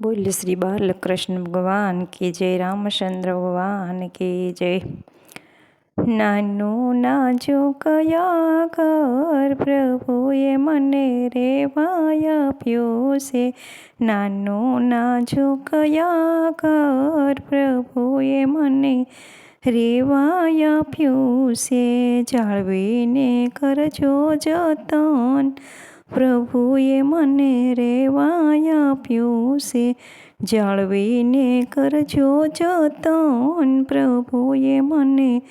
બોલ શ્રી બાલકૃષ્ણ ભગવાન કે જય રામચંદ્ર ભગવાન કે જય. નાનું નાજો કયા કર પ્રભુએ મને રેવાય આપ્યો છે. નાનું નાજો કયા કર પ્રભુએ મને રેવાય આપ્યો છે. જાળવીને કરજો જતન. પ્રભુએ મને રેવાય આપ્યું છે. જાળવીને કરજો જતન. પ્રભુએ મને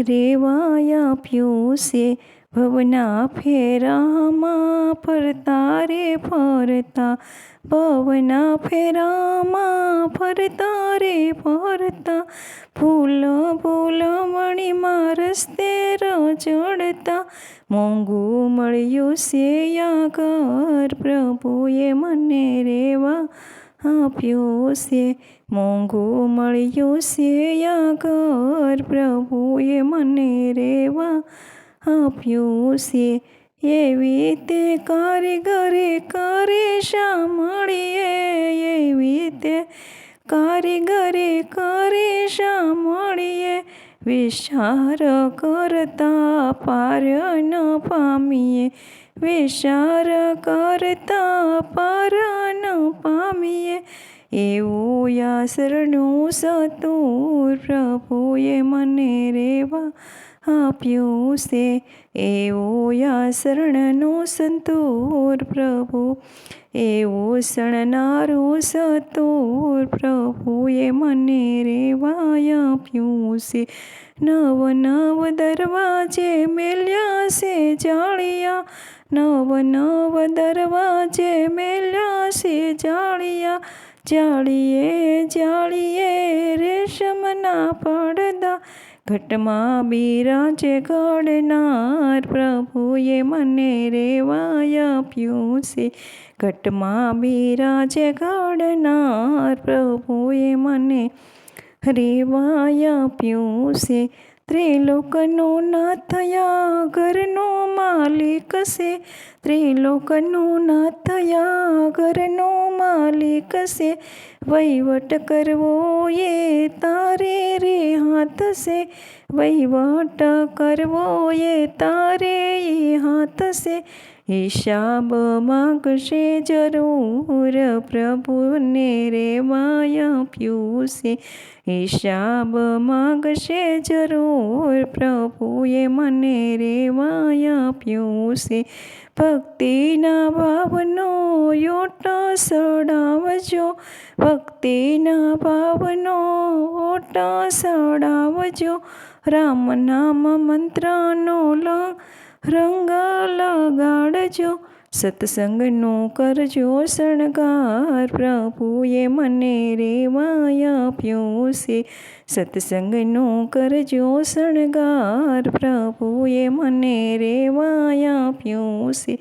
રેવાય આપ્યું છે. ભવના ફેરામાં ફરતા રે ફરતા, ભવના ફેરામાં ફરતા રે ફરતા, ફૂલ ફૂલ મણીમાં રસ્તે રચડતા મોંઘું મળ્યું છે કર પ્રભુએ મને રેવા આપ્યું છે મોંઘું મળ્યું છે કર પ્રભુએ મને રેવા આપ્યું છે. એવી તે કારીગરે કરે સાંભળીએ એવી તે કારીગરે કરે સાંભળીએ વિચાર કરતા પાર ન પામીએ. વિચાર કરતા પાર ન પામીએ. એવું આશરનું સતુર પ્રભુએ મને રેવા આપ્યું છે એવું શરણનો સંતૂર પ્રભુ એવો સણનારો સતોર પ્રભુએ મને રેવાય આપ્યું છે નવ નવ દરવાજે મેલ્યા છે જાળિયા નવ નવ દરવાજે મેલ્યા છે જાળિયા જાળીએ જાળીએ રેશમના પડદા ઘટમાં બિરાજે ઘડનાર પ્રભુએ મને રેવાય આપ્યું છે. ઘટમાં બિરાજે ઘડનાર પ્રભુએ મને રેવાય આપ્યું છે. ત્રિલોકનો ના થયા માલિક છે ત્રિલોકનો ના થયા ઘરનો માલિક છે વહીવટ કરવો એ તારે રે હાથ છે વહીવટ કરવો એ તારે હાથ છે હિસાબ માગશે જરૂર પ્રભુને રે માયા છે હિસાબ માગશે જરૂર પ્રભુએ મને રે માયા છે ભક્તિના ભાવનો યોટ સડાવજો. ભક્તિના ભાવનો ઓટ સડાવજો. રામ નામ મંત્રનો રંગ લગાડજો સત્સંગનો કરજો શણગાર. પ્રભુએ મને રેવાય આપ્યો છે, સત્સંગનો કરજો શણગાર. પ્રભુએ મને રેવાય આપ્યો છે,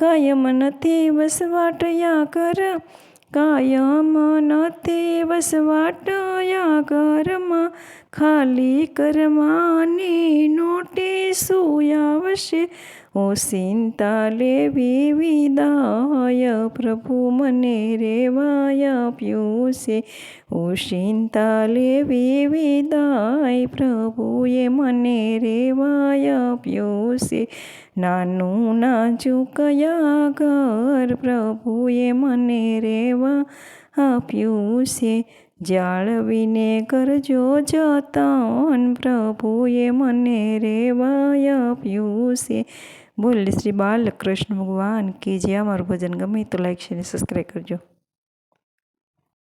કાયમ નથી વસવાટયા કર. કાયમ નથી વસવાટયા ઘરમાં ખાલી કરવાની નોટિસું આવશે ઓ ચિંતા લેવી વિદાય, પ્રભુ મને રેવાય આપ્યું છે ઓ ચિંતા લેવી વિદાય, પ્રભુએ મને રેવાય આપ્યું છે નાનું નાજું કયા ઘર પ્રભુએ મને રેવા આપ્યું છે જાળવીને કરજો જતન પ્રભુએ મને રેવાય આપ્યું છે બોલ શ્રી બાલકૃષ્ણ ભગવાન કે જે અમારું ભજન ગમે તો લાઈક શેર સબસ્ક્રાઈબ કરજો